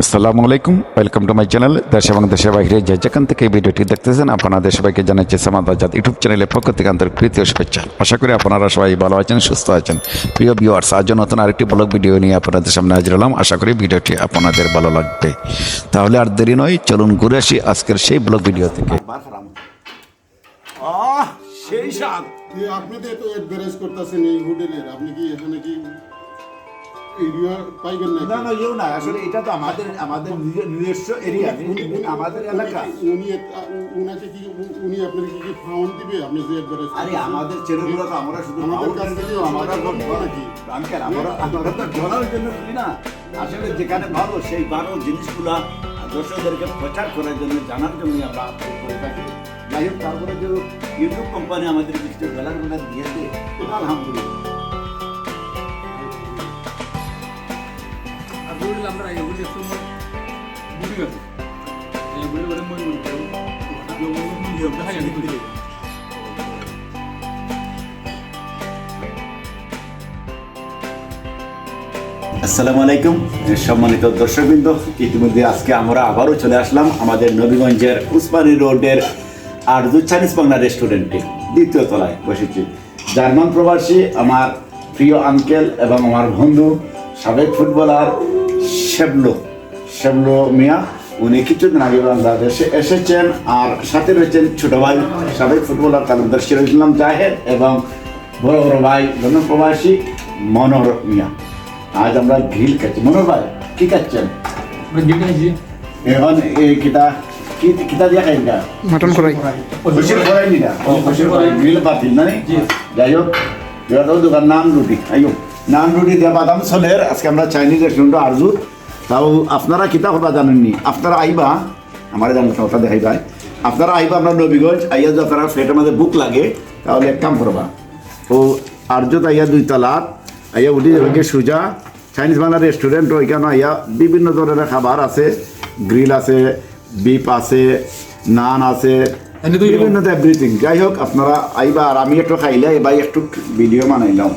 আসসালামু আলাইকুম welcome to my channel দেশ এবং দেশের বাইরে যে যেখান থেকে এই ভিডিওটি দেখতেছেন আপনাদের সবাইকে জানাচ্ছি সামাদ আজাদ ইউটিউব চ্যানেলের পক্ষ থেকে আন্তরিক প্রীতি ও শুভেচ্ছা। আশা করি আপনারা সবাই ভালো আছেন সুস্থ আছেন। প্রিয় ভিউয়ার্স আজ নতুন আরেকটি ব্লগ ভিডিও নিয়ে আপনাদের সামনে হাজির হলাম আশা করি ভিডিওটি আপনাদের ভালো লাগবে। তাহলে আর দেরি নয় চলুন ঘুরে আসি আজকের সেই ব্লগ ভিডিও থেকে। সেই আপনি তো করতেছেন এই হোটেলের আপনি কি এখানে কি এরিয়া পাইবেন না না না ইয়েও না আসলে এটা তো আমাদের আমাদের নিজস্ব এরিয়া আমাদের এলাকা। উনি উনাকে কি উনি কি কি ফাউন্ড দিবে? আপনি যে আরে আমাদের ছেলেগুলো তো আমরা শুধু আমাদের আমাদের কাছ কাছ থেকে থেকে আমরা তো টাকা নাকি? আঙ্কেল আমরা আমরা তো ডলারের জন্য করি না? আসলে যেখানে ভালো সেই ভালো জিনিসগুলা দর্শকদেরকে প্রচার করার জন্য জানার জন্য আমরা আপলোড করে থাকি। যাই হোক তারপরে যে ইউটিউব কোম্পানি আমাদের কিছু দিয়েছে ఊళ్ళో అందరూ ఎవరు చెప్తున్నాం గుడి కదా ఈ గుడి కూడా పోయి ఉంటారు আসসালামু আলাইকুম সম্মানিত দর্শকবৃন্দ ইতিমধ্যে আজকে আমরা আবারও চলে আসলাম আমাদের নবীগঞ্জের উসমানী রোডের আর দু চাইনিজ বাংলা রেস্টুরেন্টে দ্বিতীয় তলায় বসেছি জার্মান প্রবাসী আমার প্রিয় আঙ্কেল এবং আমার বন্ধু সাবেক ফুটবলার শেবলো। শেবলো মিয়া উনি কিছুদিন আগে বাংলাদেশে এসেছেন আর সাথে রয়েছেন ছোট ভাই সাবেক ফুটবলার তালুকদার সিরাজ ইসলাম জাহেদ এবং বড় বড় ভাই লন্ডন প্রবাসী মনোর মিয়া। আজ আমরা গ্রিল খাচ্ছি। মনোর ভাই কি খাচ্ছেন? এখন এই কিতা কিতা দিয়া খাই মাটন করাই খুশির করাই নিটা ও খুশির করাই গ্রিল না নি? যাই হোক দোকান নান রুটি। আইও নান রুটি দিয়া বাদাম চলের আজকে আমরা চাইনিজ রেস্টুরেন্ট আরজু। তাও আপনারা কিতা করবা জানেননি। আপনারা আইবা আমার জানো কথা দেখাইবা। আপনারা আইবা আমরা নবীগঞ্জ আইয়া যদি আপনারা ফ্লেটের মধ্যে বুক লাগে তাহলে এক কাম করবা। ও আরজুত আইয়া দুই তালাত আইয়া উঠি যাবে সুজা। চাইনিজ বাংলা রেস্টুরেন্ট ওইখানে আইয়া বিভিন্ন ধরনের খাবার আছে। গ্রিল আছে বিপ আছে নান আছে বিভিন্ন এভরিথিং যাই হোক আপনারা আইবা আর আমি একটু খাইলে এবার একটু ভিডিও বানাইলাম।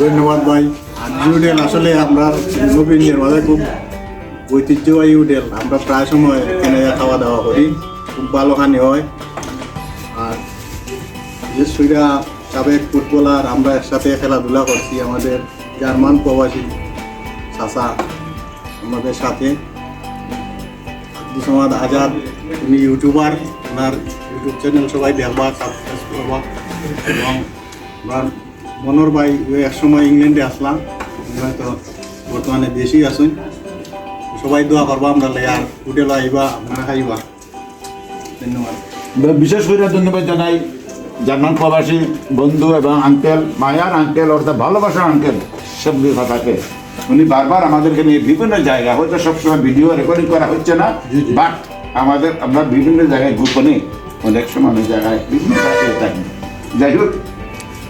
ধন্যবাদ ভাই। আর হোটেল আসলে আমরা নবীনের মাঝে খুব ঐতিহ্যবাহী হোটেল আমরা প্রায় সময় এখানে খাওয়া দাওয়া করি। খুব ভালো খানি হয়। আর বিশেষ করে সাবেক ফুটবলার, আমরা একসাথে খেলাধুলা করছি আমাদের জার্মান প্রবাসী চাষা আমাদের সাথে। আব্দুল আজাদ, উনি ইউটিউবার। ওনার ইউটিউব চ্যানেল সবাই দেখবা, সাবস্ক্রাইব করবা। এবং মনোর ভাই ওই এক সময় ইংল্যান্ডে আসলাম। হয়তো বর্তমানে দেশেই আসুন সবাই দোয়া করবা আমরা আর হোটেল আইবা আপনারা খাইবা। ধন্যবাদ। বিশেষ করে ধন্যবাদ জানাই জার্মান প্রবাসী বন্ধু এবং আঙ্কেল মায়ার আঙ্কেল অর্থাৎ ভালোবাসার আঙ্কেল সব কথাকে। উনি বারবার আমাদেরকে নিয়ে বিভিন্ন জায়গা হয়তো সবসময় ভিডিও রেকর্ডিং করা হচ্ছে না বাট আমাদের আমরা বিভিন্ন জায়গায় গোপনে অনেক সময় অনেক জায়গায় বিভিন্ন থাকি। যাই হোক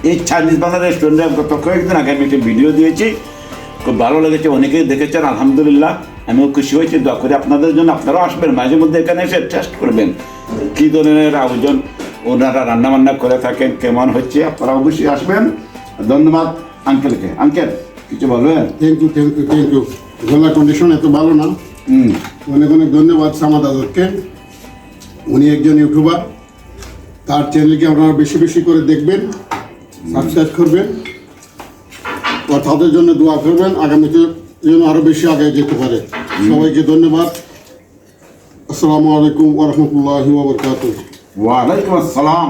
এই চাইনিজ বাংলা রেস্টুরেন্টে গত কয়েকদিন আগে আমি একটি ভিডিও দিয়েছি। খুব ভালো লেগেছে অনেকেই দেখেছেন আলহামদুলিল্লাহ। আমিও খুশি হয়েছি দোয়া করে আপনাদের জন্য। আপনারাও আসবেন মাঝে মধ্যে এখানে এসে টেস্ট করবেন কী ধরনের আয়োজন ওনারা রান্না বান্না করে থাকেন কেমন হচ্ছে আপনারা অবশ্যই আসবেন। ধন্যবাদ আঙ্কেলকে আঙ্কেল কিছু বলবেন? Thank you thank you thank you গলা কন্ডিশন এত ভালো না। হুম। অনেক অনেক ধন্যবাদ সামাদ আজাদকে উনি একজন ইউটিউবার তার চ্যানেলকে আপনারা বেশি বেশি করে দেখবেন। সাবস্ক্রাইব করবেন। ও তাদের জন্য দোয়া করবেন। আগামীতে যেন আরও বেশি আগে যেতে পারে। সবাইকে ধন্যবাদ। আসসালামু আলাইকুম ওরহমতুল্লাহ ওবরকাত ওয়ালাইকুম আসসালাম।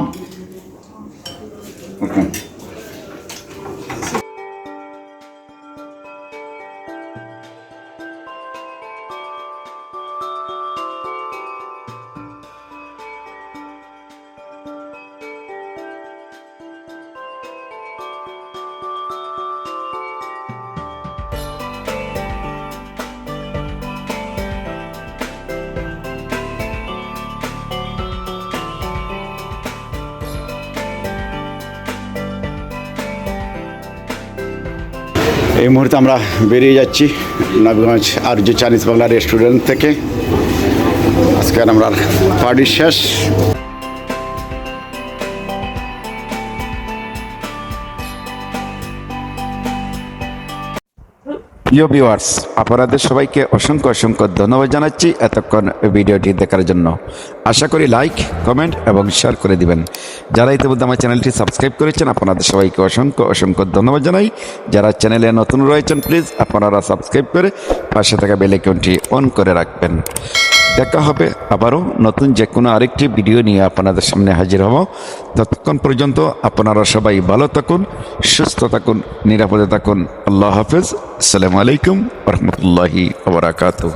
এই মুহূর্তে আমরা বেরিয়ে যাচ্ছি নবগঞ্জ আর্য চাইনিজ বাংলা রেস্টুরেন্ট থেকে। আজকে আমরা পার্টি শেষ। প্রিয় ভিওয়ার্স আপনাদের সবাইকে অসংখ্য অসংখ্য ধন্যবাদ জানাচ্ছি এতক্ষণ ভিডিওটি দেখার জন্য। আশা করি লাইক কমেন্ট এবং শেয়ার করে দিবেন। যারা ইতিমধ্যে আমার চ্যানেলটি সাবস্ক্রাইব করেছেন, আপনাদের সবাইকে অসংখ্য অসংখ্য ধন্যবাদ জানাই। যারা চ্যানেলে নতুন রয়েছেন প্লিজ আপনারা সাবস্ক্রাইব করে পাশে থাকা বেলাইকনটি অন করে রাখবেন। দেখা হবে আবারও নতুন যে কোনো আরেকটি ভিডিও নিয়ে আপনাদের সামনে হাজির হব। ততক্ষণ পর্যন্ত আপনারা সবাই ভালো থাকুন, সুস্থ থাকুন, নিরাপদে থাকুন। আল্লাহ হাফেজ। আসসালামু আলাইকুম রহমতুল্লাহি ওবরাকাতুহ